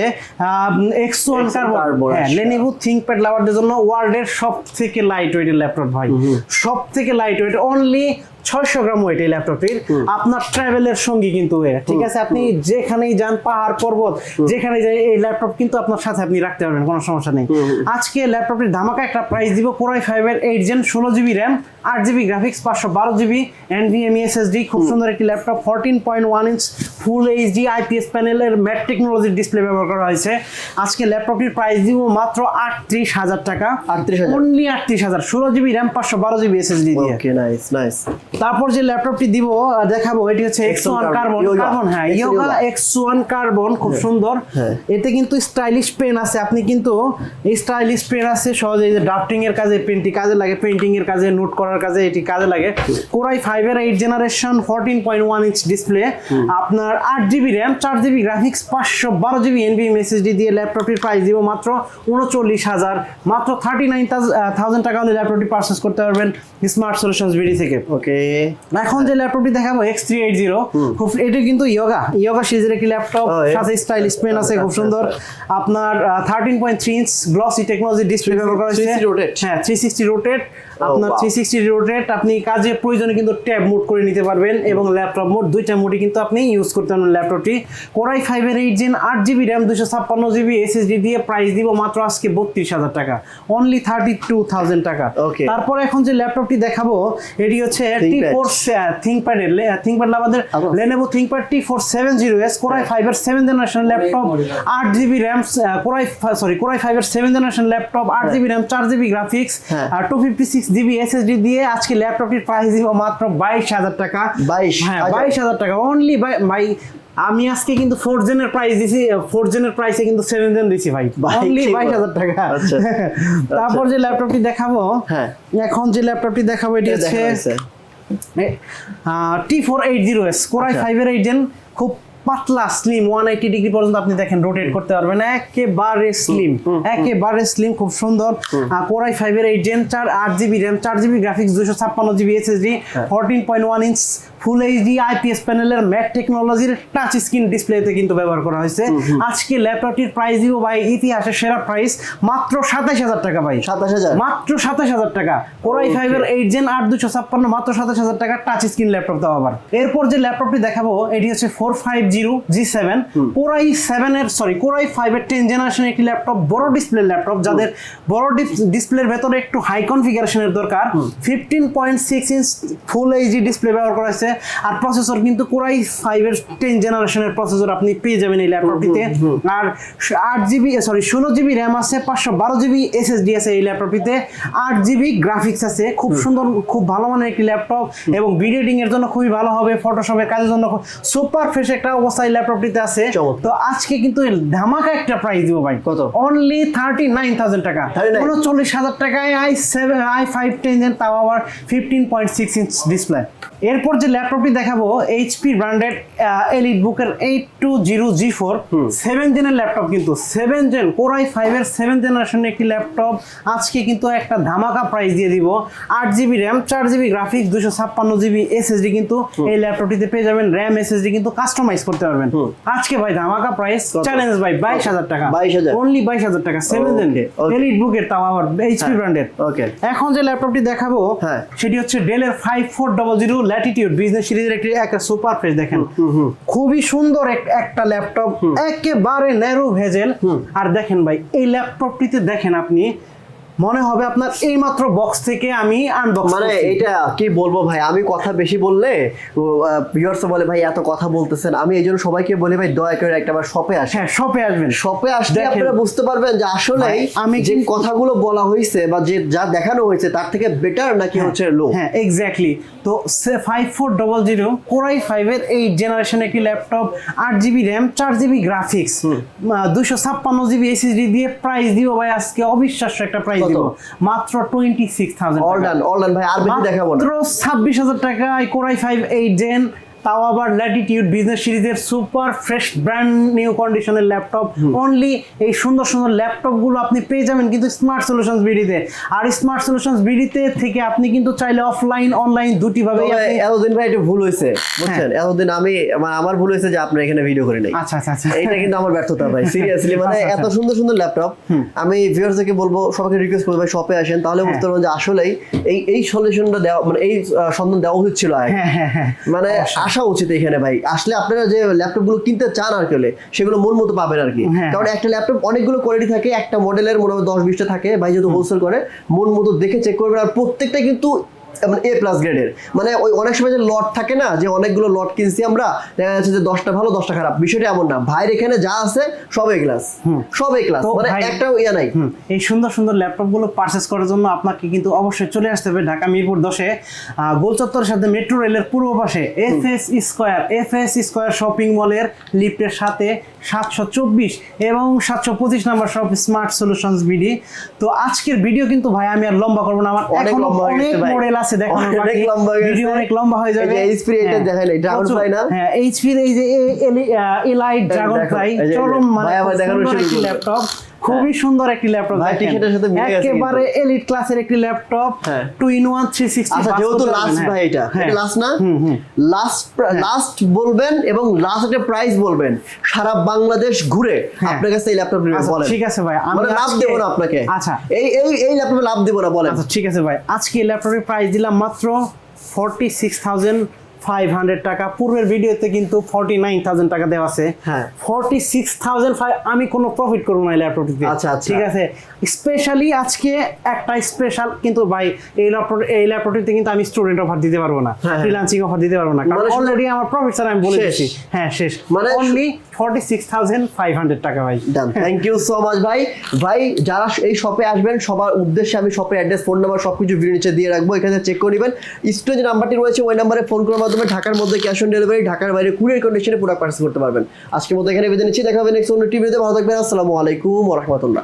এক্স ওয়ান X1 কার্বন হ্যাঁ। লেনিভো থিঙ্কপ্যাড লাভারদের জন্য ওয়ার্ল্ডের সব থেকে লাইট ওয়েটের ল্যাপটপ ভাই। সব থেকে লাইট ওয়েট অনলি ছয়শো গ্রাম ওয়েট এই ল্যাপটপটির আপনার ট্রাভেলের সঙ্গী কিন্তু এর ঠিক আছে? আপনি যেখানেই যান পাহাড় পর্বত যেখানে যাই এই ল্যাপটপ কিন্তু আপনার সাথে আপনি রাখতে পারবেন কোনো সমস্যা নেই। আজকে ল্যাপটপটির ধামাকা একটা প্রাইস দিব কোরাই ফাইভের এইট জেন ষোলো জিবি র্যাম আট জিবি গ্রাফিক্স পাঁচশো বারো জিবি এনভিএমই এসএসডি খুব সুন্দর একটি laptop fourteen point one inch full HD IPS প্যানেলের ম্যাট টেকনোলজির ডিসপ্লে ব্যবহার করা হয়েছে। আজকে ল্যাপটপটির প্রাইস দিব মাত্র আটত্রিশ হাজার টাকা। 38,000 অনলি আটত্রিশ হাজার ষোলো জিবি র্যাম পাঁচশো বারো জিবি এসএসডি দিয়ে। নাইস নাইস তারপর যে ল্যাপটপটি দিব দেখাবো এটি হচ্ছে এক্স ওয়ান কার্বন কার্বন হ্যাঁ X1 yoga. X one carbon খুব সুন্দর। হ্যাঁ। এতে কিন্তু স্টাইলিশ পেন আছে। আপনি কিন্তু স্টাইলিশ পেন আছে সহজে এই যে ড্রাফটিং এর কাজে পেনটি কাজে লাগে পেন্টিং এর কাজে নোট করার কাজে এটি কাজে লাগে। কোরাই ফাইভ এর eight generation fourteen point one inch display আপনার আট জিবি র্যাম চার জিবি গ্রাফিক্স পাঁচশো বারো জিবি এনবিএম এসএসডি দিয়ে ল্যাপটপটির প্রাইস দিব মাত্র উনচল্লিশ হাজার। মাত্র থার্টি নাইন থাউজেন্ড টাকা হলে ল্যাপটপটি পারচেস করতে পারবেন স্মার্ট সলিউশনস বিডি থেকে। ওকে এখন যে ল্যাপটপটি দেখাবো এক্স থ্রি এইট জিরো খুব এটা কিন্তু ইয়োগা ইয়োগা সিরিজের একটি ল্যাপটপ. সাথে স্টাইল স্পেন আছে খুব আচ্ছা, সুন্দর। আপনার thirteen point three inch glossy technology display ব্যবহার করা হয়েছে। হ্যাঁ থ্রি সিক্সটি রোটেট আপনার থ্রি সিক্সটি রোটেট আপনি কাজে প্রয়োজনে কিন্তু ট্যাব মোড করে নিতে পারবেন এবং ল্যাপটপ মোড দুইটা মোডই কিন্তু আপনি ইউজ করতে পারবেন ল্যাপটপটি কোরাই ফাইভের এইট জেন আট জিবি র্যাম দুশো ছাপ্পান্ন জিবি এসএসডি দিয়ে প্রাইস দিব মাত্র আজকে বত্রিশ হাজার টাকা অনলি থার্টি টু থাউজেন্ড টাকা. তারপর এখন যে ল্যাপটপটি দেখাবো এটি হচ্ছে টি ThinkPad। ফোর থিঙ্কপ্যাডের থিঙ্কপ্যাড আমাদের? Lenovo ThinkPad T four seven zero s core i ফাইভের সেভেন জেনারেশন ল্যাপটপ আট GB RAM core i core i core i ফাইভের সেভেন জেনারেশন ল্যাপটপ আট জিবি র্যাম চার জিবি গ্রাফিক্স। আর two fifty six GB SSD দিয়ে আজকে ল্যাপটপটির price দিব মাত্র বাইশ হাজার টাকা 22 হ্যাঁ বাইশ হাজার টাকা অনলি বাই আমি আজকে কিন্তু ফোর জেনের প্রাইস দিছি ফোর জেনের প্রাইসে কিন্তু সেভেন জেন দিছি ভাই অনলি বাইশ হাজার টাকা আচ্ছা। তারপর যে ল্যাপটপটি দেখাবো হ্যাঁ। এখন যে ল্যাপটপটি দেখাবো এটি হচ্ছে। T four eight zero s core i আচ্ছা। ফাইভের এইট জেন খুব পাতলা স্লিম ওয়ান এইটি ডিগ্রি পর্যন্ত আপনি দেখেন রোটেট করতে পারবেন। একেবারে স্লিম একেবারে স্লিম খুব সুন্দর। কোরাই ফাইভের এই জেন চার আট জিবি র্যাম চার জিবি গ্রাফিক্স দুশো ছাপ্পান্ন GB SSD fourteen point one inch full HD IPS প্যানেলের ম্যাট টেকনোলজির টাচ স্ক্রিন ডিসপ্লেতে কিন্তু ব্যবহার করা হয়েছে। আজকে ল্যাপটপটির প্রাইস দিব ভাই ইতিহাসের সেরা প্রাইস মাত্র সাতাশ হাজার টাকা ভাই। সাতাশ হাজার? মাত্র সাতাশ হাজার টাকা। কোরাই. ফাইভের এইট জেন আট দুশো ছাপ্পান্ন মাত্র সাতাশ হাজার টাকা টাচ স্ক্রিন ল্যাপটপ দেওয়া আবার। এরপর যে ল্যাপটপটি দেখাবো এটি হচ্ছে four five zero G seven core i seven এর সরি কোরাই ফাইভ এর টেন জেনারেশন একটি ল্যাপটপ বড় ডিসপ্লে ল্যাপটপ যাদের বড় ডিসপ্লের ভেতরে একটু হাই কনফিগারেশনের দরকার। Fifteen point six inch full HD display ব্যবহার করা হয়েছে। আর প্রসেসর কিন্তু কোরাই ফাইভ এর টেন জেনারেশনের প্রসেসর আপনি পেয়ে যাবেন এই ল্যাপটপটিতে আর আট জিবি সরি ষোলো জিবি র্যাম আছে পাঁচশো বারো জিবি এসএসডি আছে এই ল্যাপটপটিতে আট জিবি গ্রাফিক্স আছে খুব সুন্দর খুব ভালো মানের একটি ল্যাপটপ এবং ভিডিও এর জন্য খুবই ভালো হবে ফটোশপের কাজের জন্য সুপার ফ্রেশ একটা অবস্থায় ল্যাপটপটিতে আছে। তো আজকে কিন্তু ধামাকা একটা প্রাইস দিব ভাই। কত? অনলি থার্টি নাইন থাউজেন্ড টাকা। 39 উনচল্লিশ হাজার টাকায় i seven i five ten তাও আবার fifteen point six inch display এরপর যে ল্যাপটপটি দেখাবো এইচপি ব্র্যান্ডেড এলিট বুকের eight two zero G four seven জেনের laptop কিন্তু সেভেন জেন কোরাই ফাইভের সেভেন জেনারেশনের একটি ল্যাপটপ। আজকে কিন্তু একটা ধামাকা প্রাইস দিয়ে দিব। আট জিবি র্যাম চার জিবি গ্রাফিক্স দুশো ছাপ্পান্ন জিবি এসএসডি কিন্তু এই ল্যাপটপটিতে পেয়ে যাবেন। র্যাম এসএসডি কিন্তু কাস্টমাইজ করতে পারবেন। আজকে ভাই ধামাকা প্রাইস চ্যালেঞ্জ ভাই বাইশ হাজার টাকা। 22,000 অনলি বাইশ হাজার টাকা সেভেন জেন. এলিট বুকের তাও আবার এইচপি ব্র্যান্ডের okay. এখন যে ল্যাপটপটি দেখাবো হ্যাঁ। সেটি হচ্ছে ডেলের five four double zero Latitude business সিরিজের একটি একটা সুপার ফ্রেশ দেখেন। খুবই সুন্দর একটা ল্যাপটপ একেবারে ন্যারো ভেজেল আর দেখেন ভাই এই ল্যাপটপটিতে দেখেন আপনি মনে হবে আপনার এই মাত্র বক্স থেকে আমি আনবক্স মানে এটা কি বলব ভাই? আমি কথা বেশি বললে ভিউয়ার্স বলে ভাই এত কথা বলতেছেন। আমি এই জন্য সবাইকে বলি ভাই দয়া করে একটা বার শপে আসেন। হ্যাঁ শপে আসবেন। শপে আসলে। আপনারা বুঝতে পারবেন যে আসলে আমি যে কথাগুলো বলা হয়েছে বা যে যা দেখানো হয়েছে তার থেকে বেটার নাকি হচ্ছে লো হ্যাঁ এক্স্যাক্টলি তো five four double zero core i ফাইভের এইট জেনারেশন একটি ল্যাপটপ আট জিবি র্যাম চার জিবি গ্রাফিক্স দুশো ছাপ্পান্ন জিবি এসএসডি দিয়ে প্রাইস দিব ভাই আজকে অবিশ্বাস্য একটা প্রাইস? দিব। মাত্র twenty six thousand all done all done ভাই আর বেশি দেখাবো না। মাত্র ছাব্বিশ হাজার টাকায় কোরাই ফাইভ এইট জেন তাও আবার ল্যাটিটিউড বিজনেস সিরিজের সুপার ফ্রেশ ব্র্যান্ড নিউ কন্ডিশনের ল্যাপটপ অনলি এই সুন্দর সুন্দর ল্যাপটপগুলো আপনি পেয়ে যাবেন কিন্তু স্মার্ট সলিউশনস বিডিতে। আর স্মার্ট সলিউশনস বিডিতে থেকে আপনি কিন্তু চাইলে অফলাইন অনলাইন দুটি ভাবে এতদিন ভাই একটু ভুল হয়েছে বুঝছেন? এতদিন আমি মানে আমার ভুল হয়েছে যে আপনার এখানে ভিডিও করে নেই আচ্ছা আচ্ছা আচ্ছা। এইটা কিন্তু আমার ব্যর্থতা ভাই সিরিয়াসলি মানে আচ্ছা, এত আচ্ছা। সুন্দর সুন্দর ল্যাপটপ আমি ভিউয়ার্সকে বলব সবাইকে রিকোয়েস্ট করব ভাই শপে আসেন তাহলে বুঝতে পারবেন যে আসলেই এই এই সলিউশনটা দেওয়া মানে এই সন্ধান দেওয়া উচিত ছিল হ্যাঁ হ্যাঁ হ্যাঁ। মানে আসা উচিত এখানে ভাই। আসলে আপনারা যে ল্যাপটপগুলো কিনতে চান আর কেলে সেগুলো মন মতো পাবেন আর কি। হ্যাঁ। কারণ একটা ল্যাপটপ অনেকগুলো কোয়ালিটি থাকে একটা মডেলের মনে হয় দশ বিশটা থাকে ভাই যদি হোলসেল করে মন মতো দেখে চেক করবেন। আর প্রত্যেকটা কিন্তু মানে এ প্লাস গ্রেডের মানে ওই অনেক সময় যে লট থাকে না যে অনেকগুলো লট কিনছি আমরা দেখা যাচ্ছে যে দশটা ভালো দশটা খারাপ। বিষয়টা এমন না। ভাইয়ের এখানে যা আছে সব এ ক্লাস সব এ ক্লাস মানে একটাও ইয়া নাই। এই সুন্দর সুন্দর ল্যাপটপগুলো পারচেস করার জন্য আপনাকে কিন্তু অবশ্যই চলে আসতে হবে ঢাকা মিরপুর দশে। আহ, গোল চত্বরের সাথে মেট্রো রেলের পূর্ব পাশে F S square F S square shopping মলের লিফটের সাথে সাতশো চব্বিশ এবং সাতশো পঁচিশ নাম্বার সব স্মার্ট সলিউশনস বিডি তো আজকের ভিডিও কিন্তু ভাই আমি আর লম্বা করব না। আমার অনেক মডেল আছে। দেখানোর দেখো হয়ে ভিডিও। অনেক লম্বা হয়ে যাবে এই HP এটা হ্যাঁ, দেখাইলে, Dragon প্রচুর। না? হ্যাঁ এইচপির এই যে এলাইট ড্রাগন ফ্লাই চরম মানে দেখানো করল। ল্যাপটপ খুবই সুন্দর একটি ল্যাপটপ ভাই, টি-শার্টের সাথে মিলে গেছে একেবারে এলিট ক্লাসের একটি ল্যাপটপ হ্যাঁ। Two in one three sixty আচ্ছা যেহেতু লাস্ট ভাই এটা এটা লাস্ট না? লাস্ট লাস্ট বলবেন এবং লাস্ট একটা প্রাইস বলবেন। সারা বাংলাদেশ ঘুরে হ্যাঁ। আপনার কাছে এই ল্যাপটপ নেবেন আচ্ছা, বলেন। ঠিক আছে ভাই, আমি মানে লাভ দেবো না আপনাকে। আচ্ছা। এই এই এই ল্যাপটপে লাভ দেবো না বলেন। আচ্ছা ঠিক আছে ভাই আজকে ল্যাপটপের প্রাইস দিলাম মাত্র forty six thousand five hundred টাকা পূর্বের ভিডিওতে কিন্তু ফর্টি নাইন থাউজেন্ড টাকা দেওয়া আছে হ্যাঁ। ফর্টি সিক্স থাউজেন্ড ফাইভ আমি কোনো প্রফিট করব না এই ল্যাপটপটিতে আচ্ছা, আচ্ছা। ঠিক আছে স্পেশালি আজকে একটা স্পেশাল কিন্তু ভাই এই ল্যাপটপ এই ল্যাপটপটিতে কিন্তু আমি স্টুডেন্ট অফার দিতে পারব না হ্যাঁ। ফ্রিলান্সিং অফার দিতে পারব না কারণ মানে অলরেডি আমার প্রফিট স্যার আমি বলে। দিচ্ছি হ্যাঁ শেষ মানে মানে only forty six thousand five hundred টাকা ভাই। Done thank you so much ভাই। ভাই, যারা এই শপে আসবেন, সবার উদ্দেশ্যে আমি শপের অ্যাড্রেস ফোন নাম্বার সবকিছু ভিডিও নিচে দিয়ে রাখব। এখানে চেক করে নেবেন। স্টোর যে নাম্বারটি রয়েছে, ওই নাম্বারে ফোন করার মাধ্যমে ঢাকার মধ্যে ক্যাশ অন ডেলিভারি ঢাকার বাইরে কুরিয়ার কন্ডিশনে পুরো পার্সেল করতে পারবেন। আজকের মতো এখানে বেঁধে নিচ্ছি। দেখা হবে নেক্সট অন্য টিভিতে ভালো থাকবেন। আসসালামু আলাইকুম ওরহমতুল্লাহ